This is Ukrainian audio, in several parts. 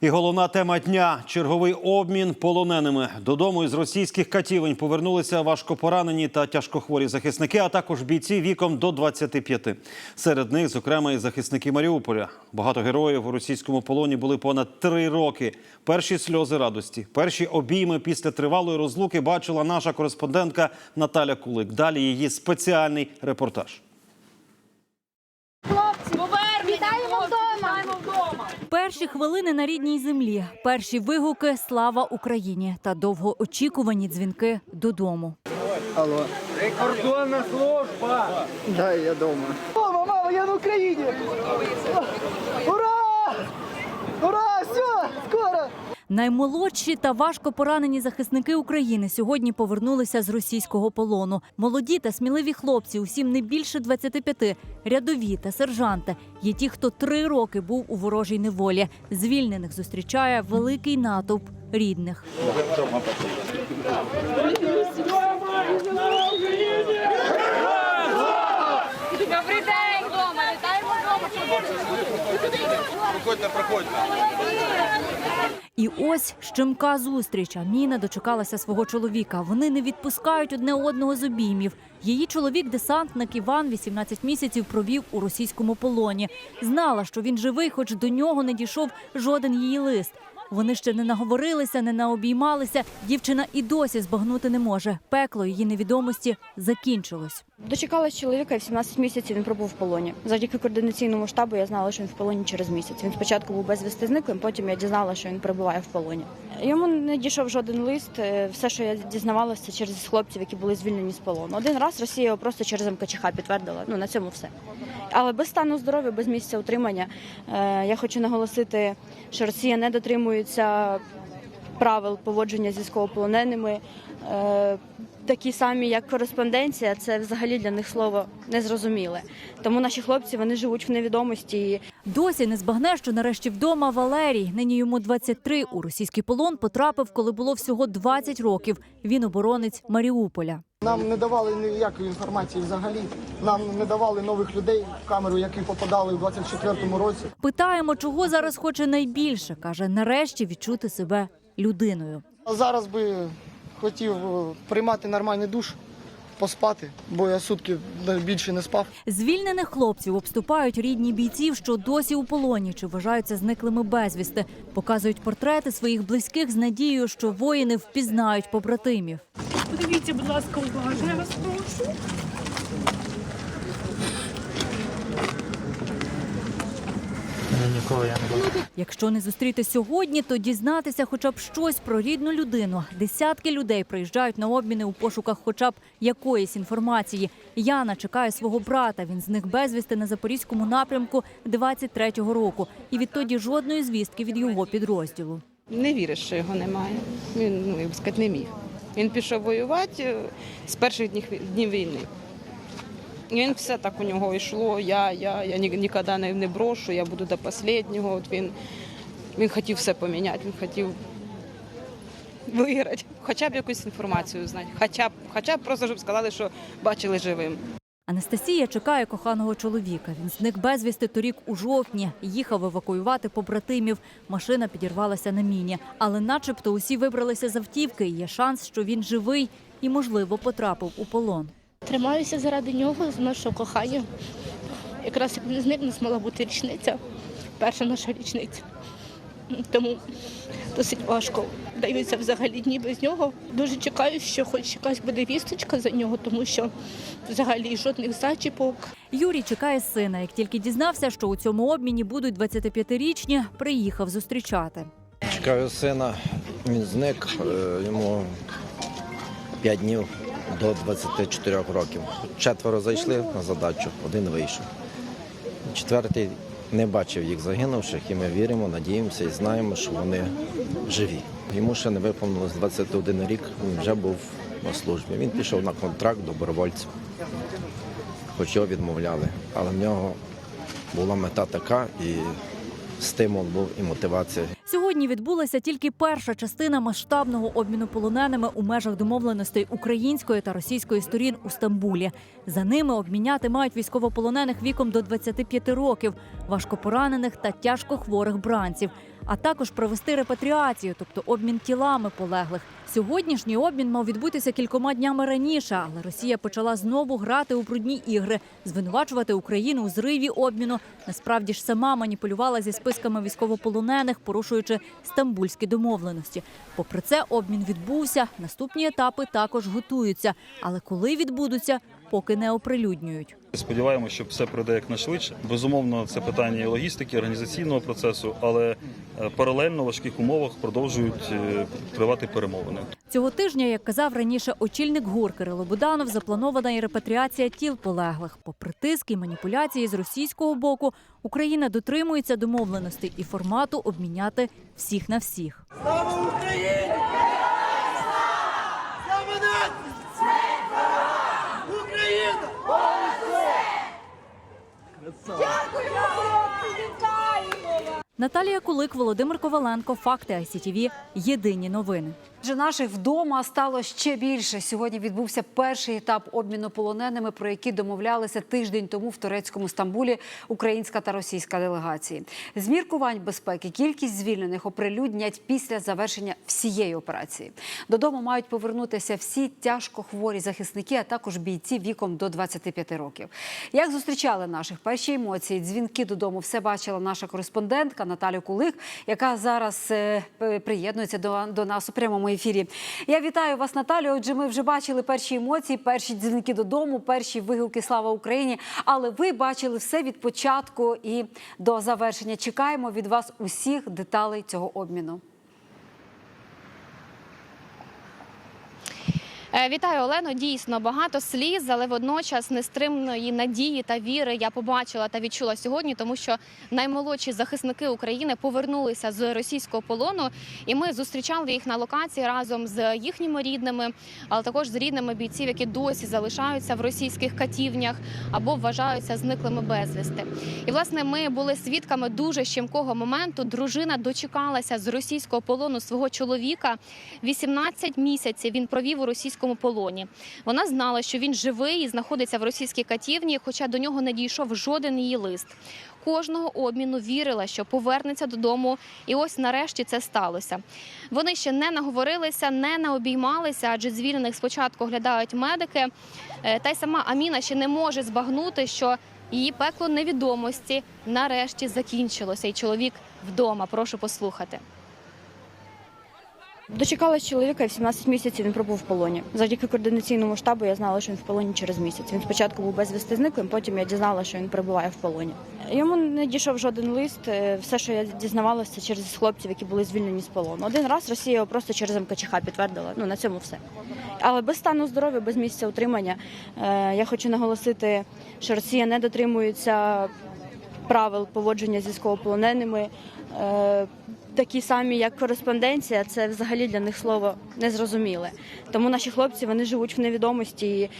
І головна тема дня черговий обмін полоненими. Додому із російських катівень повернулися важкопоранені та тяжкохворі захисники, а також бійці віком до 25. Серед них, зокрема, і захисники Маріуполя. Багато героїв у російському полоні були понад три роки. Перші сльози радості, перші обійми після тривалої розлуки бачила наша кореспондентка Наталя Кулик. Далі її спеціальний репортаж. Вітаємо вдома! Перші хвилини на рідній землі, перші вигуки Слава Україні та довгоочікувані дзвінки додому. Алло. Прикордонна служба! Да, я дома. Мама, мама, я на Україні! Ура! Ура! Наймолодші та важко поранені захисники України сьогодні повернулися з російського полону. Молоді та сміливі хлопці, усім не більше 25, рядові та сержанти. Є ті, хто три роки був у ворожій неволі. Звільнених зустрічає великий натовп рідних. Добрий день вдома! Вітаємо вдома! Проходьте, проходьте. І ось щемка зустріч. Аміна дочекалася свого чоловіка. Вони не відпускають одне одного з обіймів. Її чоловік, десантник Іван, 18 місяців провів у російському полоні. Знала, що він живий, хоч до нього не дійшов жоден її лист. Вони ще не наговорилися, не наобіймалися. Дівчина і досі збагнути не може. Пекло її невідомості закінчилось. Дочекалась чоловіка і в 17 місяців він пробув в полоні. Завдяки координаційному штабу я знала, що він в полоні через місяць. Він спочатку був безвісти зниклим, потім я дізнала, що він перебуває в полоні. Йому не дійшов жоден лист. Е, Все, що я дізнавалася, через хлопців, які були звільнені з полону. Один раз Росія його просто через МКЧХ підтвердила. Ну на цьому все. Але без стану здоров'я, без місця утримання. е, Я хочу наголосити, що Росія не дотримується правил поводження з військовополоненими. Е, Такі самі, як кореспонденція, це взагалі для них слово незрозуміле. Тому наші хлопці вони живуть в невідомості. Досі не збагне, що нарешті вдома Валерій. Нині йому 23. У російський полон потрапив, коли було всього 20 років. Він оборонець Маріуполя. Нам не давали ніякої інформації взагалі. Нам не давали нових людей в камеру, які попадали в 24-му році. Питаємо, чого зараз хоче найбільше. каже, нарешті відчути себе людиною. А зараз би хотів е, приймати нормальний душ, поспати, бо я сутки більше не спав. Звільнених хлопців обступають рідні бійців, що досі у полоні чи вважаються зниклими безвісти. Показують портрети своїх близьких з надією, що воїни впізнають побратимів. Подивіться, будь ласка, уважно, я вас прошу. Якщо не зустріти сьогодні, то дізнатися хоча б щось про рідну людину. Десятки людей приїжджають на обміни у пошуках хоча б якоїсь інформації. Яна чекає свого брата. Він зник безвісти на запорізькому напрямку 23-го року. І відтоді жодної звістки від його підрозділу. Не віриш, що його немає. Він ну, сказати, не міг. Він пішов воювати е, з перших днів, днів війни. Він все так у нього йшло. Я, я, я ніколи не, не брошу, я буду до останнього. От він, він хотів все поміняти, він хотів виграти. Хоча б якусь інформацію знати. Хоча б, хоча б просто щоб сказали, що бачили живим. Анастасія чекає коханого чоловіка. Він зник безвісти торік у жовтні. Їхав евакуювати побратимів. Машина підірвалася на міні. Але начебто усі вибралися з автівки. Є шанс, що він живий і, можливо, потрапив у полон. Тримаюся заради нього, з нашого кохання. Якраз як він зник, у нас мала бути річниця, перша наша річниця. Тому досить важко даються взагалі дні без нього. Дуже чекаю, що хоч якась буде вісточка за нього, тому що взагалі жодних зачіпок, Юрій чекає сина. Як тільки дізнався, що у цьому обміні будуть 25-річні, приїхав зустрічати. Чекаю сина, він зник, е, йому 5 днів до 24 років. Четверо зайшли на задачу, один вийшов. Четвертий не бачив їх загинувших, і ми віримо, надіємося і знаємо, що вони живі. Йому ще не виповнилось 21 рік, він вже був на службі. Він пішов на контракт добровольцем, хоч його відмовляли. Але в нього була мета така, і стимул був і мотивація. Сьогодні відбулася тільки перша частина масштабного обміну полоненими у межах домовленостей української та російської сторін у Стамбулі. За ними обміняти мають військовополонених віком до 25 років, важкопоранених та тяжко хворих бранців. А також провести репатріацію, тобто обмін тілами полеглих. Сьогоднішній обмін мав відбутися кількома днями раніше, але Росія почала знову грати у брудні ігри, звинувачувати Україну у зриві обміну. Насправді ж сама маніпулювала зі списками військовополонених, порушуючи стамбульські домовленості. Попри це, обмін відбувся. Наступні етапи також готуються. Але коли відбудуться, поки не оприлюднюють. Сподіваємося, що все пройде якнайшвидше. Безумовно, це питання і логістики, організаційного процесу, але е, паралельно в важких умовах продовжують е, тривати перемовини. Цього тижня, як казав раніше очільник ГУР Кирило Буданов, запланована і репатріація тіл полеглих. Попри тиск і маніпуляції з російського боку, Україна дотримується домовленостей і формату обміняти всіх на всіх. Наталія Кулик, Володимир Коваленко, Факти ICTV. Єдині новини. Вже наших вдома стало ще більше. Сьогодні відбувся перший етап обміну полоненими, про які домовлялися тиждень тому в турецькому Стамбулі українська та російська делегації. З міркувань безпеки кількість звільнених оприлюднять після завершення всієї операції. Додому мають повернутися всі тяжко хворі захисники, а також бійці віком до 25 років. Як зустрічали наших перші емоції, дзвінки додому, все бачила наша кореспондентка Наталя Кулик, яка зараз е, приєднується до, до нас у прямому ефірі. Я вітаю вас, Наталю. Отже, ми вже бачили перші емоції, перші дзвінки додому, перші вигуки Слава Україні. Але ви бачили все від початку і до завершення. Чекаємо від вас усіх деталей цього обміну. Вітаю, Олено. Дійсно багато сліз, але водночас нестримної надії та віри я побачила та відчула сьогодні, тому що наймолодші захисники України повернулися з російського полону, і ми зустрічали їх на локації разом з їхніми рідними, але також з рідними бійців, які досі залишаються в російських катівнях або вважаються зниклими безвісти. І власне ми були свідками дуже щемкого моменту. Дружина дочекалася з російського полону свого чоловіка. 18 місяців він провів у російському полоні. Вона знала, що він живий і знаходиться в російській катівні, хоча до нього не дійшов жоден її лист. Кожного обміну вірила, що повернеться додому, і ось нарешті це сталося. Вони ще не наговорилися, не наобіймалися, адже звільнених спочатку оглядають медики. Е, Та й сама Аміна ще не може збагнути, що її пекло невідомості нарешті закінчилося, і чоловік вдома. Прошу послухати. Дочекалась чоловіка, і в 17 місяців він пробув в полоні. Завдяки координаційному штабу я знала, що він в полоні через місяць. Він спочатку був безвісти зниклим, потім я дізнала, що він перебуває в полоні. Йому не дійшов жоден лист. Е, Все, що я дізнавалася, через хлопців, які були звільнені з полону. Один раз Росія його просто через МКЧХ підтвердила. Ну на цьому все. Але без стану здоров'я, без місця утримання. е, Я хочу наголосити, що Росія не дотримується правил поводження з військовополоненими. Е, Такі самі, як кореспонденція, це взагалі для них слово незрозуміле. Тому наші хлопці вони живуть в невідомості.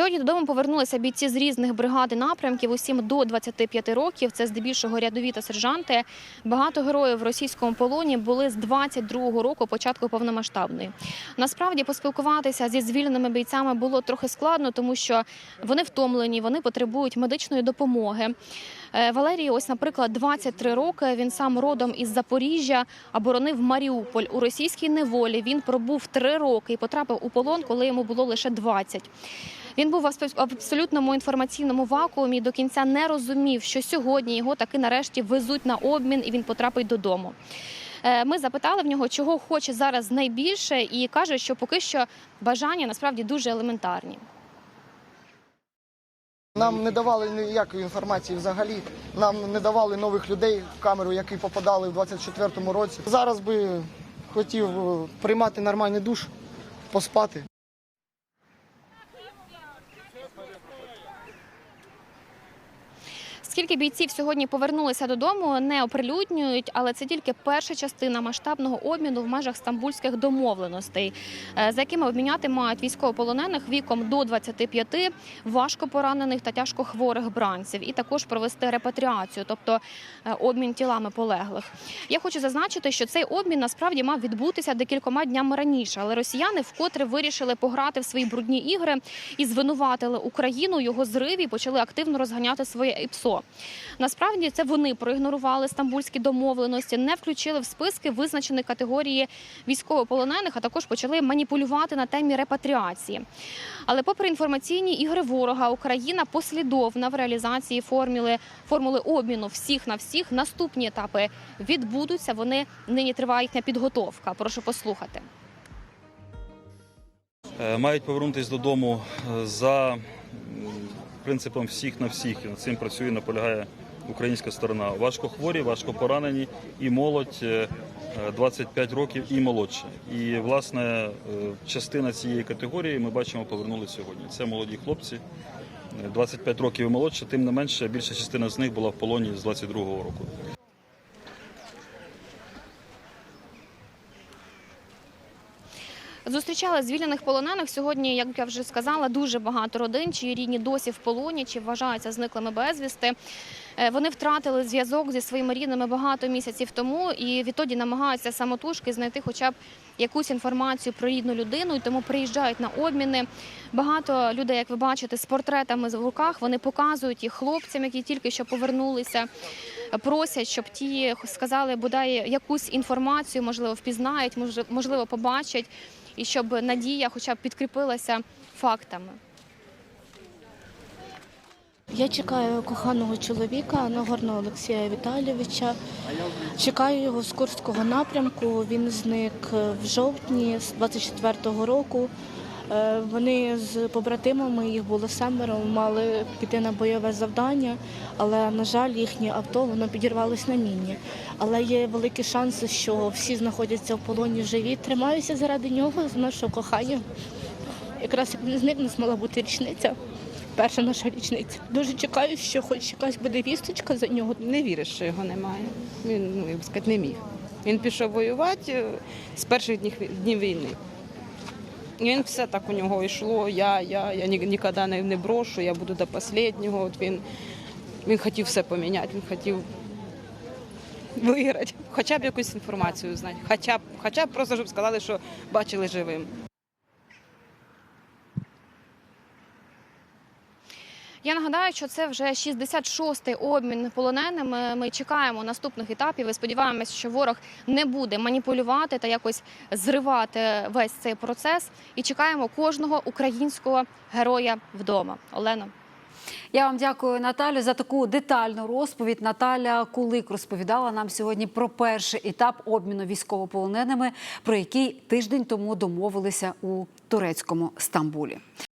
Сьогодні додому повернулися бійці з різних бригад і напрямків, усім до 25 років. Це здебільшого рядові та сержанти. Багато героїв в російському полоні були з 22-го року, початку повномасштабної. Насправді поспілкуватися зі звільненими бійцями було трохи складно, тому що вони втомлені, вони потребують медичної допомоги. Е, Валерій, ось, наприклад, 23 роки. Він сам родом із Запоріжжя, а боронив Маріуполь у російській неволі. Він пробув 3 роки і потрапив у полон, коли йому було лише 20. Він був в абсолютному інформаційному вакуумі. і До кінця не розумів, що сьогодні його таки нарешті везуть на обмін, і він потрапить додому. Е, Ми запитали в нього, чого хоче зараз найбільше, і каже, що поки що бажання насправді дуже елементарні. Нам не давали ніякої інформації взагалі. Нам не давали нових людей в камеру, які попадали в 24-му році. Зараз би хотів е, приймати нормальний душ, поспати. Скільки бійців сьогодні повернулися додому, не оприлюднюють, але це тільки перша частина масштабного обміну в межах стамбульських домовленостей, е, за якими обміняти мають військовополонених віком до 25, важко поранених та тяжко хворих бранців, і також провести репатріацію, тобто е, обмін тілами полеглих. Я хочу зазначити, що цей обмін насправді мав відбутися декількома днями раніше, але росіяни вкотре вирішили пограти в свої брудні ігри і звинуватили Україну його зриві почали активно розганяти своє ІПСО. Насправді це вони проігнорували стамбульські домовленості, не включили в списки визначені категорії військовополонених, а також почали маніпулювати на темі репатріації. Але попри інформаційні ігри ворога, Україна послідовна в реалізації формули, формули обміну всіх на всіх. Наступні етапи відбудуться. Вони нині триває їхня підготовка. Прошу послухати. Е, Мають повернутися додому е, за принципом всіх на всіх. І Над цим працює, наполягає українська сторона. Важко хворі, важко поранені і молодь е, е, 25 років і молодше. І власне е, частина цієї категорії ми бачимо повернули сьогодні. Це молоді хлопці. е, 25 років і молодше, тим не менше, більша частина з них була в полоні з 22-го року. Зустрічали звільнених полонених сьогодні, як я вже сказала, дуже багато родин, чиї рідні досі в полоні, чи вважаються зниклими безвісти. Е, Вони втратили зв'язок зі своїми рідними багато місяців тому і відтоді намагаються самотужки знайти хоча б якусь інформацію про рідну людину, і тому приїжджають на обміни. Багато людей, як ви бачите, з портретами в руках вони показують їх хлопцям, які тільки що повернулися. Просять, щоб ті сказали бодай якусь інформацію, можливо, впізнають, можливо, побачать, і щоб надія, хоча б підкріпилася фактами. Я чекаю коханого чоловіка Нагорного Олексія Віталійовича. Чекаю його з Курського напрямку. Він зник в жовтні з 24-го року. Е, Вони з побратимами, їх було семеро, мали піти на бойове завдання, але, на жаль, їхнє авто воно підірвалось на міні. Але є великі шанси, що всі знаходяться в полоні живі. Тримаюся заради нього, з нашого кохання. Якраз як він зник, нас мала бути річниця. Перша наша річниця. Дуже чекаю, що хоч якась буде вісточка за нього. Не віриш, що його немає. Він, ну, сказати, не міг. Він пішов воювати е, з перших днів війни. Він все так у нього йшло. Я, я, я ніколи не, не брошу, я буду до останнього. От він, він хотів все поміняти, він хотів виграти. Хоча б якусь інформацію знати. Хоча б, хоча б просто, щоб сказали, що бачили живим. Я нагадаю, що це вже 66-й обмін полоненими. Ми чекаємо наступних етапів і сподіваємося, що ворог не буде маніпулювати та якось зривати весь цей процес. І чекаємо кожного українського героя вдома. Олено. Я вам дякую, Наталю, за таку детальну розповідь. Наталя Кулик розповідала нам сьогодні про перший етап обміну військовополоненими, про який тиждень тому домовилися у турецькому Стамбулі.